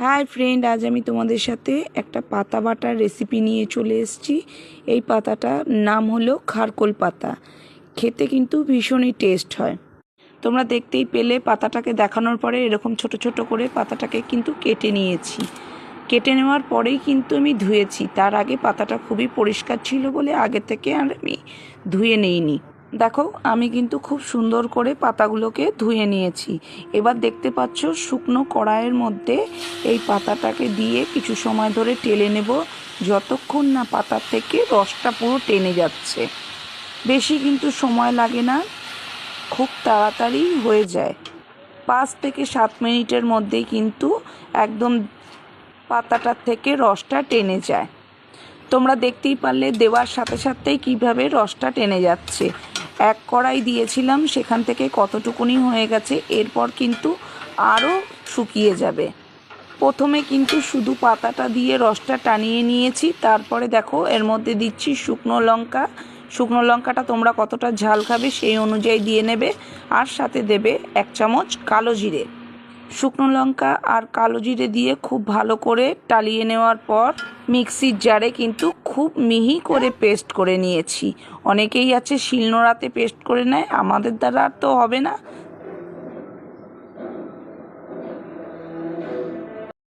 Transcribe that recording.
Hi friend আজ আমি তোমাদের সাথে একটা পাতা বাটার রেসিপি নিয়ে চলে এসেছি। এই পাতাটার নাম হলো খারকোল পাতা। খেতে কিন্তু ভীষণই টেস্ট হয়। তোমরা দেখতেই পেলে পাতাটাকে দেখানোর পরে এরকম ছোট ছোট করে পাতাটাকে কিন্তু কেটে নিয়েছি। কেটে নেওয়ার পরেই কিন্তু আমি ধুয়েছি। তার আগে পাতাটা খুবই পরিষ্কার ছিল বলে আগে থেকে আর আমি ধুয়ে নেইনি। দেখো, আমি কিন্তু খুব সুন্দর করে পাতাগুলোকে ধুয়ে নিয়েছি। এবার দেখতে পাচ্ছ, শুকনো কড়াইয়ের মধ্যে এই পাতাটাকে দিয়ে কিছু সময় ধরে টেলে নেব, যতক্ষণ না পাতার থেকে রসটা পুরো টেনে যাচ্ছে। বেশি কিন্তু সময় লাগে না, খুব তাড়াতাড়ি হয়ে যায়। পাঁচ থেকে সাত মিনিটের মধ্যেই কিন্তু একদম পাতাটার থেকে রসটা টেনে যায়। তোমরা দেখতেই পারলে, দেওয়ার সাথে সাথেই কীভাবে রসটা টেনে যাচ্ছে। এক কড়াই দিয়েছিলাম, সেখান থেকে কতটুকুনি হয়ে গেছে, এরপর কিন্তু আরও শুকিয়ে যাবে। প্রথমে কিন্তু শুধু পাতাটা দিয়ে রসটা টানিয়ে নিয়েছি, তারপরে দেখো এর মধ্যে দিচ্ছি শুকনো লঙ্কা। শুকনো লঙ্কাটা তোমরা কতটা ঝাল খাবে সেই অনুযায়ী দিয়ে নেবে, আর সাথে দেবে এক চামচ কালো জিরে। শুকনো লঙ্কা আর কালো জিরে দিয়ে খুব ভালো করে টালিয়ে নেওয়ার পর মিক্সির জারে কিন্তু খুব মিহি করে পেস্ট করে নিয়েছি। অনেকেই আছে শিলনোড়াতে পেস্ট করে নেয়, আমাদের দ্বারা আর তো হবে না।